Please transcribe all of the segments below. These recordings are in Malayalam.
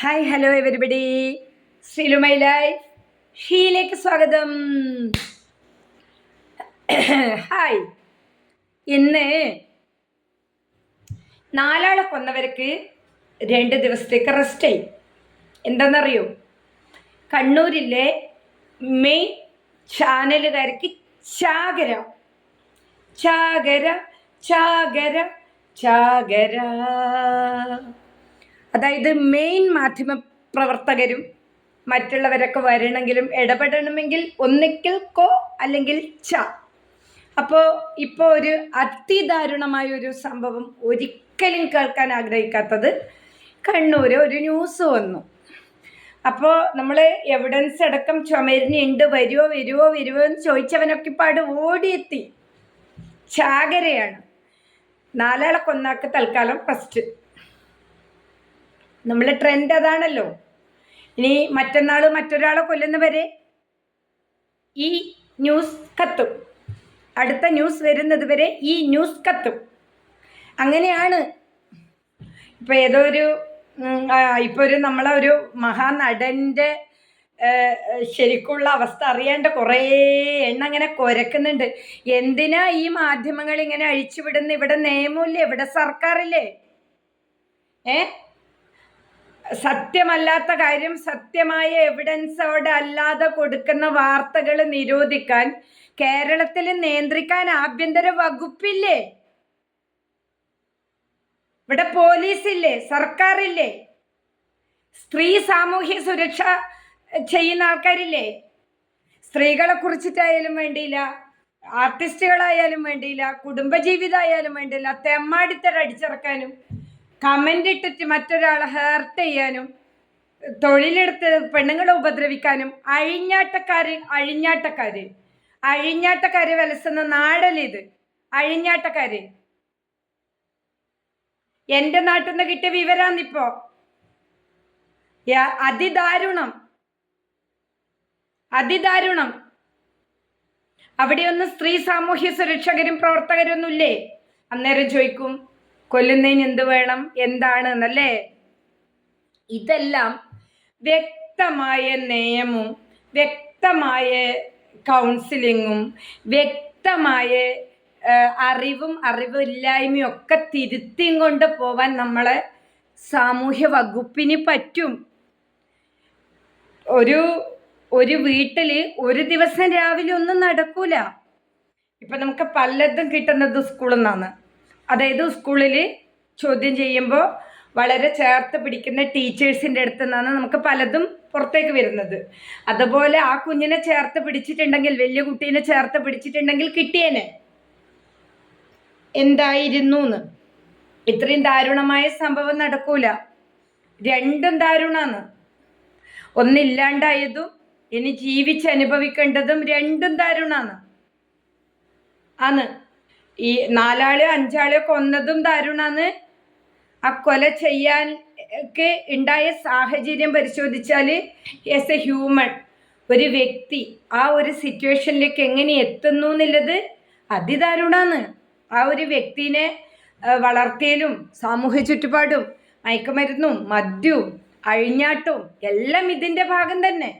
ഹായ് ഹലോ എവരിബഡി ശ്രീലുമൈ ലൈഫ് ഷീയിലേക്ക് സ്വാഗതം ഹായ് ഇന്ന് നാലാളെ കൊന്നവർക്ക് രണ്ട് ദിവസത്തേക്ക് റെസ്റ്റ് ആയി എന്താണെന്നറിയോ കണ്ണൂരിലെ മെയിൻ ചാനലുകാർക്ക് ചാകര ചാകര ചാകര ചാകര അതായത് മെയിൻ മാധ്യമ പ്രവർത്തകരും മറ്റുള്ളവരൊക്കെ വരണമെങ്കിലും ഇടപെടണമെങ്കിൽ ഒന്നിക്കൽ കോ അല്ലെങ്കിൽ ച. അപ്പോൾ ഇപ്പോൾ ഒരു അതിദാരുണമായ ഒരു സംഭവം ഒരിക്കലും കേൾക്കാൻ ആഗ്രഹിക്കാത്തത് കണ്ണൂർ ഒരു ന്യൂസ് വന്നു. അപ്പോൾ നമ്മൾ എവിഡൻസ് അടക്കം ചുമരിനുണ്ട് വരുവോ വരുവോ വരുവോ എന്ന് ചോദിച്ചവനൊക്കെ പാട് ഓടിയെത്തി. ചാകരയാണ്. നാലാളെ കൊന്നാക്ക് തൽക്കാലം ഫസ്റ്റ് നമ്മളെ ട്രെൻഡ് അതാണല്ലോ. ഇനി മറ്റന്നാൾ മറ്റൊരാളെ കൊല്ലുന്നവരെ ഈ ന്യൂസ് കത്തും. അടുത്ത ന്യൂസ് വരുന്നത് വരെ ഈ ന്യൂസ് കത്തും. അങ്ങനെയാണ്. ഇപ്പോൾ ഏതോ ഒരു ഇപ്പോൾ ഒരു നമ്മളെ ഒരു മഹാനടന്റെ ശരിക്കുള്ള അവസ്ഥ അറിയാണ്ട് കുറേ എണ്ണ അങ്ങനെ കുരക്കുന്നുണ്ട്. എന്തിനാ ഈ മാധ്യമങ്ങൾ ഇങ്ങനെ അഴിച്ചുവിടുന്ന ഇവിടെ നിയമമില്ലേ ഇവിടെ സർക്കാരില്ലേ? ഏ? സത്യമല്ലാത്ത കാര്യം സത്യമായ എവിഡൻസോടെ അല്ലാതെ കൊടുക്കുന്ന വാർത്തകൾ നിരോധിക്കാൻ കേരളത്തിൽ നിയന്ത്രിക്കാൻ ആഭ്യന്തര വകുപ്പില്ലേ? ഇവിടെ പോലീസില്ലേ? സർക്കാരില്ലേ? സ്ത്രീ സാമൂഹ്യ സുരക്ഷ ചെയ്യുന്ന ആൾക്കാരില്ലേ? സ്ത്രീകളെ കുറിച്ചിട്ടായാലും വേണ്ടിയില്ല ആർട്ടിസ്റ്റുകളായാലും വേണ്ടിയില്ല കുടുംബജീവിതമായാലും വേണ്ടിയില്ല തെമ്മാടിത്തര അടിച്ചിറക്കാനും കമന്റ് ഇട്ടിട്ട് മറ്റൊരാളെ ഹേർട്ട് ചെയ്യാനും തൊഴിലെടുത്ത് പെണ്ണുങ്ങളെ ഉപദ്രവിക്കാനും അഴിഞ്ഞാട്ടക്കാർ അഴിഞ്ഞാട്ടക്കാർ അഴിഞ്ഞാട്ടക്കാർ വിലസുന്ന നാടലിത്. അഴിഞ്ഞാട്ടക്കാർ എന്റെ നാട്ടിൽ നിന്ന് കിട്ടിയ വിവരാന്നിപ്പോ. അതിദാരുണം. അതിദാരുണം. അവിടെയൊന്നും സ്ത്രീ സാമൂഹ്യ സുരക്ഷകരും പ്രവർത്തകരൊന്നുമില്ലേ അന്നേരം ചോദിക്കും കൊല്ലുന്നതിന് എന്ത് വേണം? എന്താണ് എന്നല്ലേ ഇതെല്ലാം വ്യക്തമായ നിയമവും വ്യക്തമായ കൗൺസിലിങ്ങും വ്യക്തമായ അറിവും അറിവില്ലായ്മയും ഒക്കെ തിരുത്തിയും കൊണ്ട് പോവാൻ നമ്മളെ സാമൂഹ്യ വകുപ്പിന് പറ്റും. ഒരു ഒരു വീട്ടിൽ ഒരു ദിവസം രാവിലെ ഒന്നും നടക്കൂല. ഇപ്പം നമുക്ക് പലതും കിട്ടുന്നത് സ്കൂളിൽ നിന്നാണ്. അതായത് സ്കൂളിൽ ചോദ്യം ചെയ്യുമ്പോൾ വളരെ ചേർത്ത് പിടിക്കുന്ന ടീച്ചേഴ്സിന്റെ അടുത്ത് നിന്നാണ് നമുക്ക് പലതും പുറത്തേക്ക് വരുന്നത്. അതുപോലെ ആ കുഞ്ഞിനെ ചേർത്ത് പിടിച്ചിട്ടുണ്ടെങ്കിൽ വലിയ കുട്ടീനെ ചേർത്ത് പിടിച്ചിട്ടുണ്ടെങ്കിൽ കിട്ടിയേനെ? എന്തായിരുന്നു എന്ന് ഇത്രയും ദാരുണമായ സംഭവം നടക്കൂല. രണ്ടും ദാരുണാണ് ഒന്നില്ലാണ്ടായതും ഇനി ജീവിച്ച് അനുഭവിക്കേണ്ടതും രണ്ടും ദാരുണാണ് ആണ് ഈ നാലാൾ അഞ്ചാൾ കൊന്നതും ദാരുണാന്ന് ആ കൊല ചെയ്യാൻ ഉണ്ടായ സാഹചര്യം പരിശോധിച്ചാൽ ആസ് എ ഹ്യൂമൺ ഒരു വ്യക്തി ആ ഒരു സിറ്റുവേഷനിലേക്ക് എങ്ങനെ എത്തുന്നു എന്നുള്ളത് അതിദാരുണാണ് ആ ഒരു വ്യക്തിനെ വളർത്തിയാലും സാമൂഹ്യ ചുറ്റുപാടും മയക്കുമരുന്നും മദ്യവും അഴിഞ്ഞാട്ടവും എല്ലാം ഇതിന്റെ ഭാഗം തന്നെ.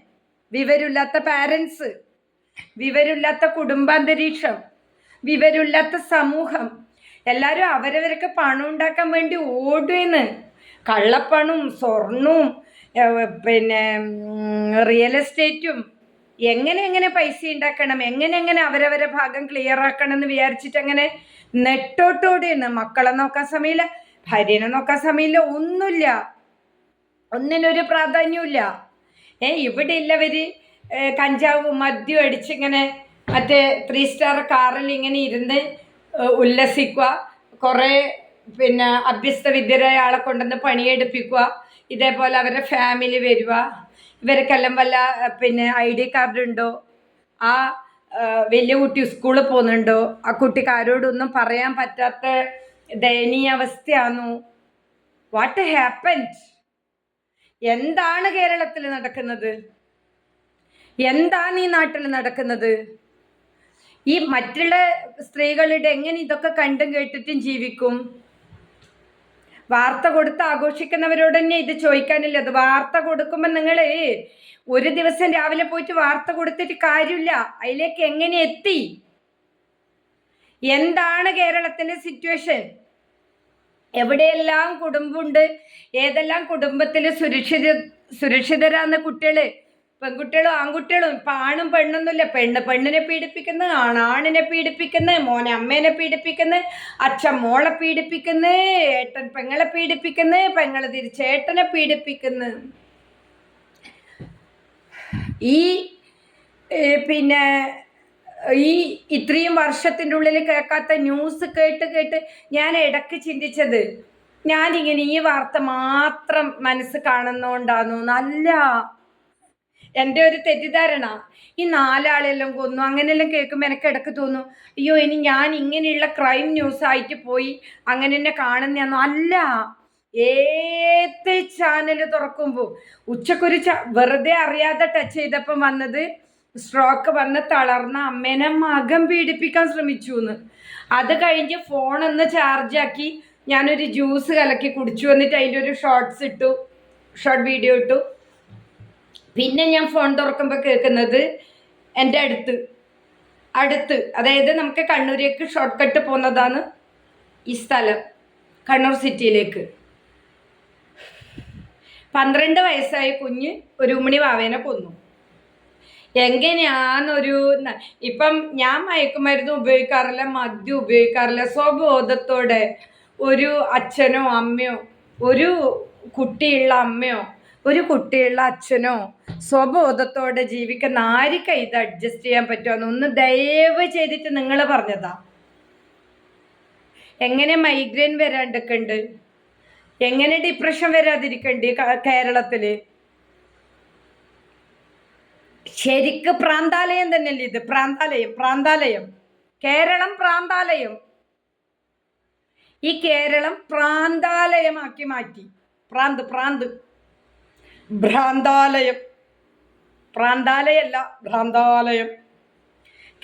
വിവരമില്ലാത്ത പാരൻസ് വിവരമില്ലാത്ത കുടുംബാന്തരീക്ഷം വിവരമില്ലാത്ത സമൂഹം. എല്ലാവരും അവരവരൊക്കെ പണം ഉണ്ടാക്കാൻ വേണ്ടി ഓടുമെന്ന് കള്ളപ്പണും സ്വർണവും പിന്നെ റിയൽ എസ്റ്റേറ്റും എങ്ങനെ എങ്ങനെ പൈസ ഉണ്ടാക്കണം? എങ്ങനെ എങ്ങനെ അവരവരെ ഭാഗം ക്ലിയർ ആക്കണം എന്ന് വിചാരിച്ചിട്ട് അങ്ങനെ നെട്ടോട്ടോടെയാണ് മക്കളെ നോക്കാൻ സമയമില്ല ഭാര്യനെ നോക്കാൻ സമയമില്ല ഒന്നുമില്ല. ഒന്നിനൊരു പ്രാധാന്യമില്ല ഏ ഇവിടെ ഇല്ലവര് കഞ്ചാവ് മദ്യം അടിച്ചിങ്ങനെ മറ്റേ ത്രീ സ്റ്റാർ കാറിൽ ഇങ്ങനെ ഇരുന്ന് ഉല്ലസിക്കുക കുറേ പിന്നെ അഭ്യസ്ത വിദ്യരായ ആളെ കൊണ്ടുവന്ന് പണിയെടുപ്പിക്കുക ഇതേപോലെ അവരുടെ ഫാമിലി വരിക ഇവർക്കെല്ലാം വല്ല പിന്നെ ഐ ഡി കാർഡ് ഉണ്ടോ? ആ വലിയ കുട്ടി സ്കൂളിൽ പോകുന്നുണ്ടോ? ആ കുട്ടിക്ക് ആരോടൊന്നും പറയാൻ പറ്റാത്ത ദയനീയ അവസ്ഥയാണു വാട്ട് ഹാപ്പൻഡ് എന്താണ് കേരളത്തിൽ നടക്കുന്നത്? എന്താണ് ഈ നാട്ടിൽ നടക്കുന്നത്? ഈ മറ്റുള്ള സ്ത്രീകളുടെ എങ്ങനെ ഇതൊക്കെ കണ്ടും കേട്ടിട്ടും ജീവിക്കും? വാർത്ത കൊടുത്ത് ആഘോഷിക്കുന്നവരോട് തന്നെ ഇത് ചോദിക്കാനില്ല. അത് വാർത്ത കൊടുക്കുമ്പോൾ നിങ്ങൾ ഒരു ദിവസം രാവിലെ പോയിട്ട് വാർത്ത കൊടുത്തിട്ട് കാര്യമില്ല. അതിലേക്ക് എങ്ങനെ എത്തി? എന്താണ് കേരളത്തിന്റെ സിറ്റുവേഷൻ എവിടെയെല്ലാം കുടുംബമുണ്ട്? ഏതെല്ലാം കുടുംബത്തിൽ സുരക്ഷിത സുരക്ഷിതരാന്ന് കുട്ടികൾ? പെൺകുട്ടികളും ആൺകുട്ടികളും ഇപ്പൊ ആണും പെണ്ണൊന്നുമില്ല. പെണ്ണ് പെണ്ണിനെ പീഡിപ്പിക്കുന്നു ആണാണിനെ പീഡിപ്പിക്കുന്നു മോനെ അമ്മേനെ പീഡിപ്പിക്കുന്നു അച്ഛൻ മോളെ പീഡിപ്പിക്കുന്നു ഏട്ടൻ പെങ്ങളെ പീഡിപ്പിക്കുന്നു പെങ്ങളെ തിരിച്ച് ഏട്ടനെ പീഡിപ്പിക്കുന്നു. ഈ പിന്നെ ഈ ഇത്രയും വർഷത്തിന്റെ ഉള്ളിൽ കേൾക്കാത്ത ന്യൂസ് കേട്ട് കേട്ട് ഞാൻ ഇടയ്ക്ക് ചിന്തിച്ചത് ഞാനിങ്ങനെ ഈ വാർത്ത മാത്രം മനസ്സ് കാണുന്നോണ്ടാന്നു നല്ല എന്റെ ഒരു തെറ്റിദ്ധാരണ. ഈ നാലാളെല്ലാം കൊന്നു. അങ്ങനെയെല്ലാം കേൾക്കുമ്പോൾ എനിക്ക് ഇടയ്ക്ക് തോന്നും അയ്യോ ഇനി ഞാൻ ഇങ്ങനെയുള്ള ക്രൈം ന്യൂസ് ആയിട്ട് പോയി അങ്ങനെ തന്നെ കാണുന്നതാണോ അല്ല. ഏത് ചാനൽ തുറക്കുമ്പോൾ ഉച്ചക്കൊരു ച വെറുതെ അറിയാതെ ടച്ച് ചെയ്തപ്പം വന്നത് സ്ട്രോക്ക് വന്ന് തളർന്ന അമ്മേനെ മകം പീഡിപ്പിക്കാൻ ശ്രമിച്ചു എന്ന് അത് കഴിഞ്ഞ് ഫോണൊന്ന് ചാർജാക്കി ഞാനൊരു ജ്യൂസ് കലക്കി കുടിച്ചു. വന്നിട്ട് അതിന്റെ ഒരു ഷോർട്സ് ഇട്ടു ഷോർട്ട് വീഡിയോ ഇട്ടു. പിന്നെ ഞാൻ ഫോൺ തുറക്കുമ്പോൾ കേൾക്കുന്നത് എന്റെ അടുത്ത് അടുത്ത്. അതായത് നമുക്ക് കണ്ണൂരേക്ക് ഷോർട്ട് കട്ട് പോകുന്നതാണ് ഈ സ്ഥലം കണ്ണൂർ സിറ്റിയിലേക്ക് പന്ത്രണ്ട് വയസ്സായ കുഞ്ഞ് ഒരു ഉമ്മണി വാവേനെ കൊന്നു. എങ്ങനെയാന്നൊരു ഇപ്പം ഞാൻ മയക്കുമരുന്ന് ഉപയോഗിക്കാറില്ല മദ്യം ഉപയോഗിക്കാറില്ല സ്വബോധത്തോടെ ഒരു അച്ഛനോ അമ്മയോ ഒരു കുട്ടിയുള്ള അമ്മയോ ഒരു കുട്ടിയുള്ള അച്ഛനോ സ്വബോധത്തോടെ ജീവിക്കുന്ന ആർക്കാ ഇത് അഡ്ജസ്റ്റ് ചെയ്യാൻ പറ്റുമെന്ന് ഒന്ന് ദയവ് ചെയ്തിട്ട് നിങ്ങൾ പറഞ്ഞതാ. എങ്ങനെ മൈഗ്രെയിൻ വരാണ്ടിരിക്കുന്നുണ്ട് എങ്ങനെ ഡിപ്രഷൻ വരാതിരിക്കണ്ട് കേരളത്തിൽ ശരിക്ക് പ്രാന്താലയം തന്നെയല്ലേ ഇത്? പ്രാന്താലയം പ്രാന്താലയം. കേരളം പ്രാന്താലയം. ഈ കേരളം പ്രാന്താലയമാക്കി മാറ്റി. പ്രാന്ത് പ്രാന്ത്. ഭ്രാന്താലയം. പ്രാന്താലയല്ല ഭ്രാന്താലയം.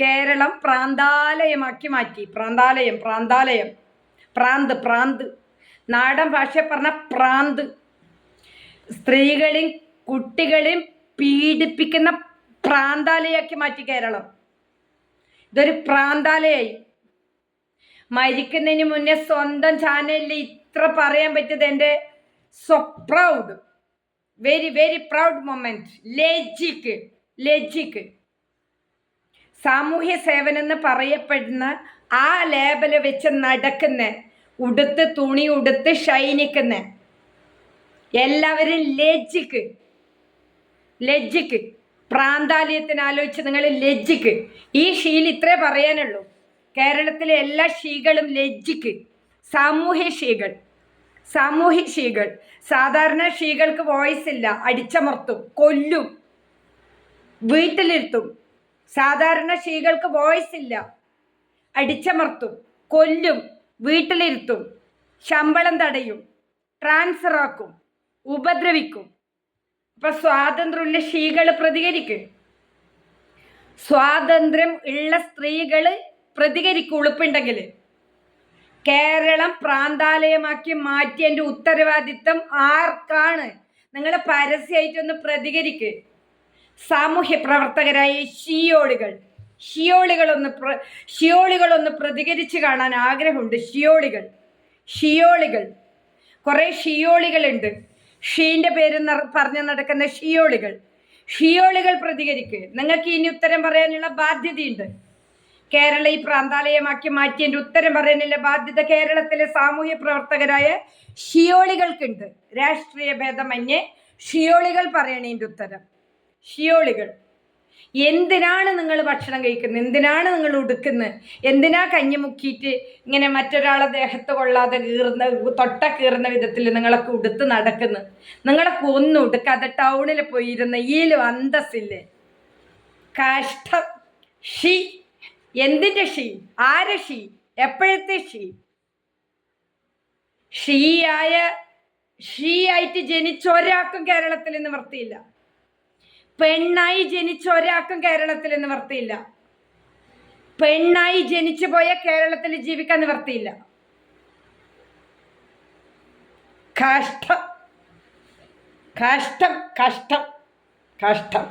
കേരളം പ്രാന്താലയമാക്കി മാറ്റി. പ്രാന്താലയം പ്രാന്താലയം. പ്രാന്ത് പ്രാന്ത്. നാടൻ ഭാഷ പറഞ്ഞ പ്രാന്ത്. സ്ത്രീകളെയും കുട്ടികളെയും പീഡിപ്പിക്കുന്ന പ്രാന്താലയാക്കി മാറ്റി കേരളം. ഇതൊരു പ്രാന്താലയായി. മരിക്കുന്നതിന് മുന്നേ സ്വന്തം ചാനലിൽ ഇത്ര പറയാൻ പറ്റിയത് എന്റെ സ്വപ്രൗഡ്. Proud very very proud moment ലജ്ജിക്ക് ലജ്ജിക്ക് സാമൂഹ്യ സേവനം എന്ന് പറയപ്പെടുന്ന ആ ലേബൽ വെച്ച് നടക്കുന്ന ഉടുത്ത് തുണി ഉടുത്ത് ഷൈനിക്കുന്ന എല്ലാവരും ലജ്ജിക്ക് ലജ്ജിക്ക് പ്രാന്താലയത്തിന് ആലോചിച്ച് നിങ്ങൾ ലജ്ജിക്ക് ഈ ഷീൽ ഇത്രേ പറയാനുള്ളൂ. കേരളത്തിലെ എല്ലാ ഷീകളും ലജ്ജിക്ക് സാമൂഹ്യ ഷീകൾ സാമൂഹ്യ ഷീകൾ സാധാരണ ഷീകൾക്ക് വോയിസ് ഇല്ല. അടിച്ചമർത്തും കൊല്ലും വീട്ടിലിരുത്തും. സാധാരണ ഷീകൾക്ക് വോയിസ് ഇല്ല. അടിച്ചമർത്തും കൊല്ലും വീട്ടിലിരുത്തും. ശമ്പളം തടയും ട്രാൻസ്ഫറാക്കും ഉപദ്രവിക്കും. അപ്പൊ സ്വാതന്ത്ര്യമുള്ള സ്ത്രീകൾ പ്രതികരിക്കും. സ്വാതന്ത്ര്യം ഉള്ള സ്ത്രീകൾ പ്രതികരിക്കും ഉളുപ്പുണ്ടെങ്കിൽ കേരളം പ്രാന്താലയമാക്കി മാറ്റിയതിന്റെ ഉത്തരവാദിത്തം ആർക്കാണ്? നിങ്ങൾ പരസ്യമായിട്ടൊന്ന് പ്രതികരിക്ക്. സാമൂഹ്യ പ്രവർത്തകരായ ഷിയോളുകൾ. ഷിയോളുകളൊന്ന് പ്ര ഷിയോളികളൊന്ന് പ്രതികരിച്ച് കാണാൻ ആഗ്രഹമുണ്ട് ഷിയോളികൾ. ഷിയോളികൾ. കുറേ ഷിയോളികളുണ്ട്. ഷീന്റെ പേര് പറഞ്ഞു നടക്കുന്ന ഷിയോളികൾ. ഷിയോളുകൾ പ്രതികരിക്ക്. നിങ്ങൾക്ക് ഇനി ഉത്തരം പറയാനുള്ള ബാധ്യതയുണ്ട്. കേരള ഈ പ്രാന്താലയമാക്കി മാറ്റിയതിന്റെ ഉത്തരം പറയാനുള്ള ബാധ്യത കേരളത്തിലെ സാമൂഹ്യ പ്രവർത്തകരായ ഷിയോളികൾക്കുണ്ട്. രാഷ്ട്രീയ ഭേദമന്യേ ഷിയോളികൾ പറയണതിന്റെ ഉത്തരം. ഷിയോളികൾ. എന്തിനാണ് നിങ്ങൾ ഭക്ഷണം കഴിക്കുന്നത്? എന്തിനാണ് നിങ്ങൾ ഉടുക്കുന്നത്? എന്തിനാ കഞ്ഞി മുക്കിയിട്ട് ഇങ്ങനെ മറ്റൊരാളെ ദേഹത്ത് കൊള്ളാതെ കീറുന്ന തൊട്ട കീറുന്ന വിധത്തിൽ നിങ്ങളൊക്കെ ഉടുത്ത് നടക്കുന്നു? നിങ്ങളൊക്കെ ഒന്നും ഉടുക്കാതെ ടൗണിൽ പോയിരുന്ന ഈ അന്തസ്സില്ലേ കാഷ്ടം. ഷീ എന്തിന്റെ ഷീ? ആരെ ഷീ? എപ്പോഴത്തെ ഷീ? ഷീയായ ഷീ ആയിട്ട് ജനിച്ച ഒരാൾക്കും കേരളത്തിൽ നിവർത്തിയില്ല പെണ്ണായി ജനിച്ച ഒരാൾക്കും കേരളത്തിൽ നിവർത്തിയില്ല പെണ്ണായി ജനിച്ചു പോയ കേരളത്തിൽ ജീവിക്കാൻ നിവർത്തിയില്ല കഷ്ടം. കഷ്ടം കഷ്ടം കഷ്ടം.